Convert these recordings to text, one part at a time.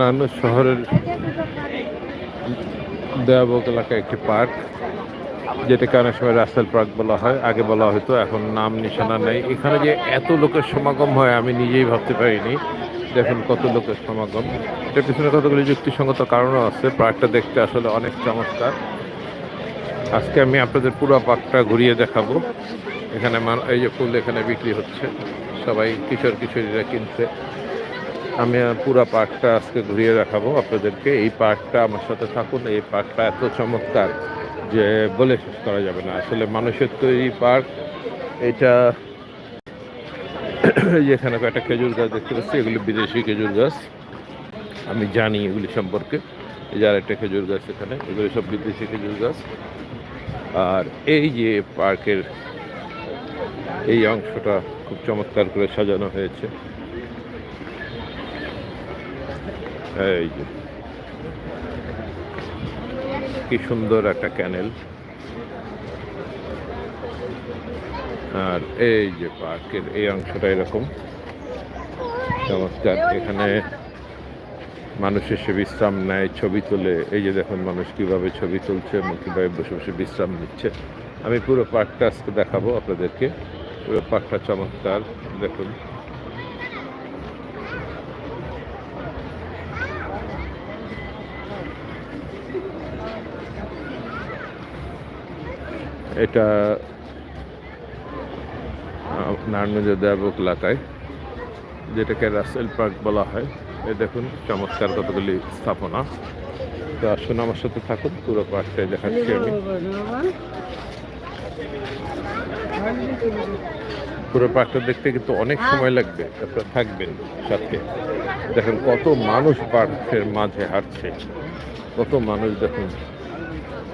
নান্য শহরের দেয়াবক এলাকায় একটি পার্ক যেটাকে অনেক সময় রাস্তাল পার্ক বলা হয়, আগে বলা হতো, এখন নাম নিশানা নেই। এখানে যে এত লোকের সমাগম হয়, আমি নিজেই ভাবতে পারিনি। দেখুন কত লোকের সমাগম। এটার পিছনে কতগুলি যুক্তিসঙ্গত কারণও আছে, পার্কটা দেখতে আসলে অনেক চমৎকার। আজকে আমি আপনাদের পুরো পার্কটা ঘুরিয়ে দেখাবো। এখানে এই যে ফুল এখানে বিক্রি হচ্ছে। সবাই কিশোর কিশোরীরা কিনছে। আমি পুরো পার্কটা আজকে ঘুরিয়ে দেখাবো আপনাদেরকে। এই পার্কটা আমার সাথে থাকুন। এই পার্কটা এত চমৎকার যে বলে শেষ করা যাবে না। আসলে মানুষের তৈরি পার্ক এটা এখানে কয়েকটা খেজুর গাছ দেখতে পাচ্ছি। এগুলি বিদেশি খেজুর গাছ। আমি জানি এগুলি সম্পর্কে। এই আরেকটা খেজুর গাছ এখানে। এগুলি সব বিদেশি খেজুর গাছ। আর এই যে পার্কের এই অংশটা খুব চমৎকার করে সাজানো হয়েছে। এই যে। কি সুন্দর একটা ক্যানেল। আর এই যে পার্কের এই অংশটা এরকম। চমৎকার। এখানে মানুষ এসে বিশ্রাম নেয়, ছবি তোলে। এই যে দেখুন মানুষ কীভাবে ছবি তুলছে এবং কীভাবে বসে বসে বিশ্রাম নিচ্ছে। আমি পুরো পার্কটা আজকে দেখাবো আপনাদেরকে। পুরো পার্কটা চমৎকার, দেখুন। এটা নারায়ণগঞ্জ দেয়াবক এলাকায়, যেটাকে রাসেল পার্ক বলা হয়। এই দেখুন, চমৎকার কতগুলি স্থাপনা। তো আসুন আমার সাথে থাকুন, পুরো পার্কটাই দেখাচ্ছি আমি। পুরো পার্কটা দেখতে কিন্তু অনেক সময় লাগবে, আপনারা থাকবেন সাথে। দেখেন কত মানুষ পার্কের মাঝে হাঁটছে। কত মানুষ দেখুন।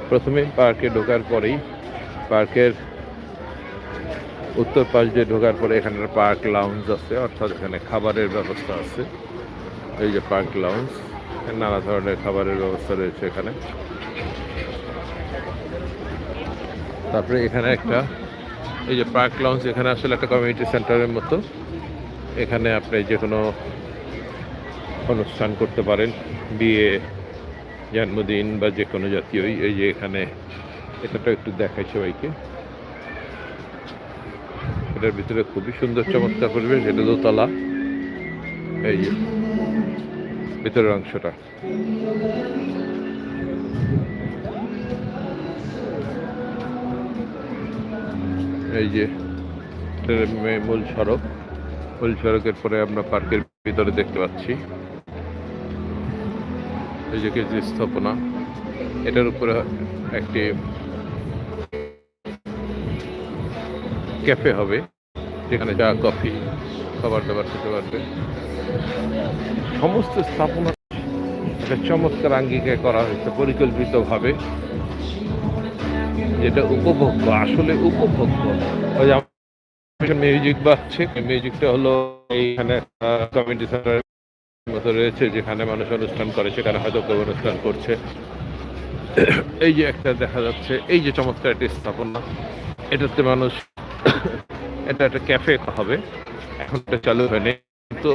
প্রথমে পার্কে ঢোকার পরেই পার্কের উত্তর পাশ দিয়ে ঢোকার পরে এখানে পার্ক লাউঞ্জ আছে, অর্থাৎ এখানে খাবারের ব্যবস্থা আছে। এই যে পার্ক লাউঞ্জ নানা ধরনের খাবারের ব্যবস্থা রয়েছে এখানে। তারপরে এখানে একটা, এই যে পার্ক লাউঞ্জ এখানে আসলে একটা কমিউনিটি সেন্টারের মতো। এখানে আপনি যে কোনো অনুষ্ঠান করতে পারেন, বিয়ে, জন্মদিন বা যে কোনো জাতীয়ই। এই যে এখানে এটাটা একটু দেখাই সবাইকে। এটার ভিতরে খুবই সুন্দর চমৎকার পরিবেশ, এটা দোতলা। এই যে ভিতরের অংশটা। এই যে মূল সড়ক। মূল সড়কের পরে আমরা পার্কের ভিতরে দেখতে পাচ্ছি। এই যে কিছু স্থাপনা। এটার উপরে একটি ক্যাফে হবে, যেখানে চা, কফি খাবার দাবার খেতে পারবে। সমস্ত স্থাপনা একটা চমৎকার আঙ্গিকে করা হয়েছে পরিকল্পিতভাবে। যেটা উপভোগ্য, আসলে উপভোগ্য। ওই মিউজিক বাজছে মিউজিকটা হলো এইখানে কমিউনিটি সেন্টারের মতো রয়েছে, যেখানে মানুষ অনুষ্ঠান করে, সেখানে হয়তো কেউ অনুষ্ঠান করছে। এই যে একটা দেখা যাচ্ছে, এই যে চমৎকার একটি স্থাপনা, এটাতে মানুষ, এটা একটা ক্যাফে হবে। এখন এটা চালু হয়নি তো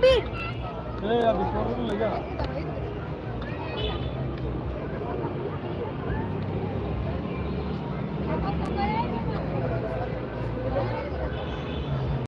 अभी ए अभी छोड़ो तो ले जा